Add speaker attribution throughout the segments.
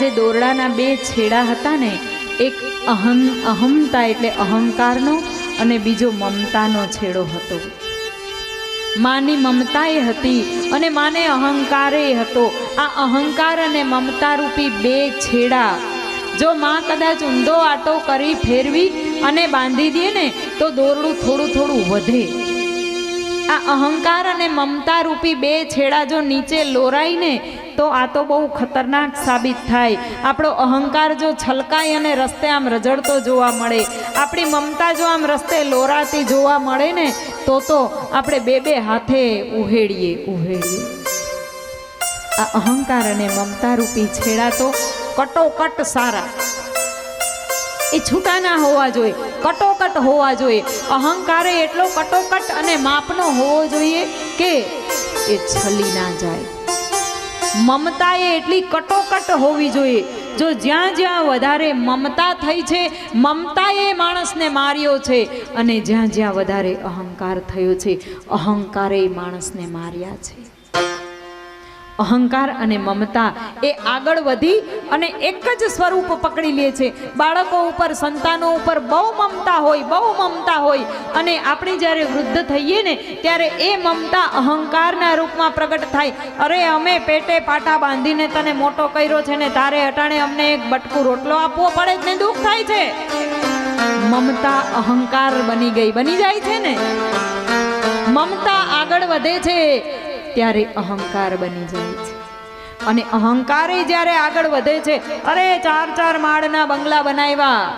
Speaker 1: જે દોરડાના બે છેડા હતા ને એક અહમ અહમતા એટલે અહંકારનો અને બીજો મમતાનો છેડો હતો. માની મમતા એ હતી અને માને અહંકારે હતો. આ અહંકાર અને મમતા રૂપી બે છેડા. જો માં કદાચ ઊંધો આટો કરી ફેરવી અને બાંધી દે ને, તો દોરડું થોડું થોડું વધે. આ અહંકાર અને મમતા રૂપી બે છેડા જો નીચે લોરાઈને તો આ તો બહુ ખતરનાક સાબિત થાય. આપણો અહંકાર જો છલકાય અને રસ્તે આમ રજડતો જોવા મળે, આપણી મમતા જો આમ રસ્તે લોરાતી જોવા મળે ને, તો તો આપણે બે બે હાથે ઉહેડીએ ઉહેડીએ. આ અહંકાર અને મમતા રૂપી છેડા તો કટોકટ સારા. એ છૂટા ના હોવા જોઈએ, કટોકટ હોવા જોઈએ. અહંકારે એટલો કટોકટ અને માપનો હોવો જોઈએ કે એ છલી ના જાય. મમતા એ એટલી કટોકટ હોવી જોઈએ. જો જ્યાં જ્યાં વધારે મમતા થઈ છે, મમતાએ માણસને માર્યો છે અને જ્યાં જ્યાં વધારે અહંકાર થયો છે, અહંકારે માણસને માર્યા છે. અહંકાર અને મમતા એ આગળ વધી અને એક જ સ્વરૂપ પકડી લે છે. બાળકો ઉપર, સંતાનો ઉપર બહુ મમતા હોય, બહુ મમતા હોય. અને આપણે જ્યારે વૃદ્ધ થઈએ ને, ત્યારે એ મમતા અહંકારના રૂપમાં પ્રગટ થાય. અરે, અમે પેટે પાટા બાંધીને તને મોટો કર્યો છે ને, તારે અટાણે અમને એક બટકું રોટલો આપવો પડે જ ને, દુઃખ થાય છે. મમતા અહંકાર બની ગઈ, બની જાય છે ને. મમતા આગળ વધે છે. ત્યારે અહંકાર બની જાય છે. અને અહંકાર જ્યારે આગળ વધે છે, અરે ચાર ચાર માળના બંગલા બનાવ્યા.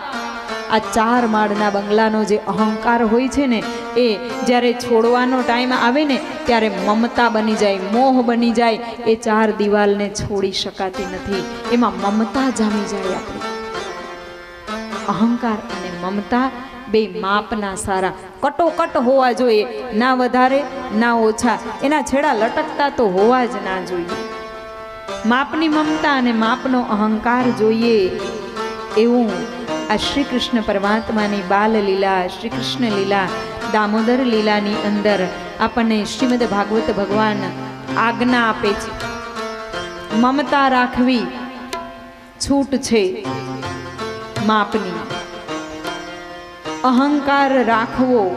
Speaker 1: આ ચાર માળના બંગલાનો જે અહંકાર હોય છે ને, એ જ્યારે છોડવાનો ટાઈમ આવે ને, ત્યારે મમતા બની જાય, મોહ બની જાય, એ ચાર દિવાલને છોડી શકાતી નથી. એમાં મમતા જામી જાય આપણે. અહંકાર અને મમતા બે માપના સારા. કટોકટ હોવા જોઈએ. ના વધારે, ના ઓછા. એના છેડા લટકતા તો હોવા જ ના જોઈએ. માપની મમતા અને માપનો અહંકાર જોઈએ. એવું આ શ્રી કૃષ્ણ પરમાત્માની બાલ લીલા શ્રી કૃષ્ણ લીલા, દામોદર લીલાની અંદર આપણને શ્રીમદ ભાગવત ભગવાન આજ્ઞા આપે છે. મમતા રાખવી છૂટ છે માપની. અહંકાર રાખવો,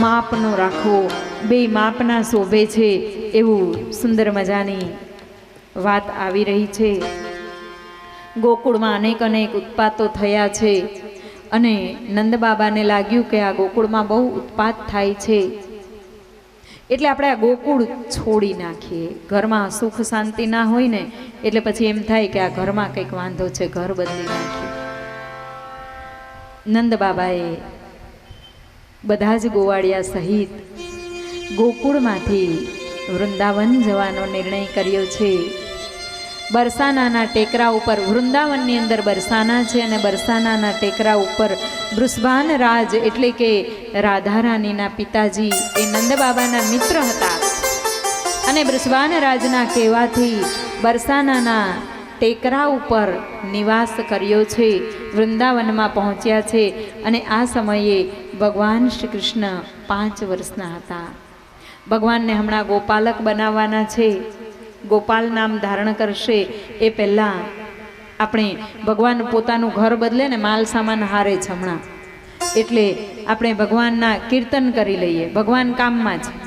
Speaker 1: માપનો રાખવો. બે માપના શોભે છે એવું સુંદર મજાની વાત આવી રહી છે. ગોકુળમાં અનેક અનેક ઉત્પાતો થયા છે અને નંદબાબાને લાગ્યું કે આ ગોકુળમાં બહુ ઉત્પાત થાય છે. એટલે આપણે આ ગોકુળ છોડી નાખીએ. ઘરમાં સુખ શાંતિ ના હોય ને, એટલે પછી એમ થાય કે આ ઘરમાં કંઈક વાંધો છે, ઘર બદલી નાખીએ. નંદ બાબાએ બધા જ ગોવાળિયા સહિત ગોકુળમાંથી વૃંદાવન જવાનો નિર્ણય કર્યો છે. બરસાનાના ટેકરા ઉપર વૃંદાવનની અંદર બરસાના છે અને બરસાનાના ટેકરા ઉપર વૃષભાન રાજ એટલે કે રાધારાણીના પિતાજી એ નંદબાબાના મિત્ર હતા. અને વૃષભાન રાજના કહેવાથી બરસાનાના ટેકરા ઉપર નિવાસ કર્યો છે. વૃંદાવનમાં પહોંચ્યા છે અને આ સમયે ભગવાન શ્રી કૃષ્ણ પાંચ વર્ષના હતા. ભગવાનને હમણાં ગોપાલક બનાવવાના છે. ગોપાલ નામ ધારણ કરશે એ પહેલાં આપણે ભગવાન પોતાનું ઘર બદલે ને માલ સામાન હારે છે હમણાં. એટલે આપણે ભગવાનના કીર્તન કરી લઈએ. ભગવાન કામમાં છે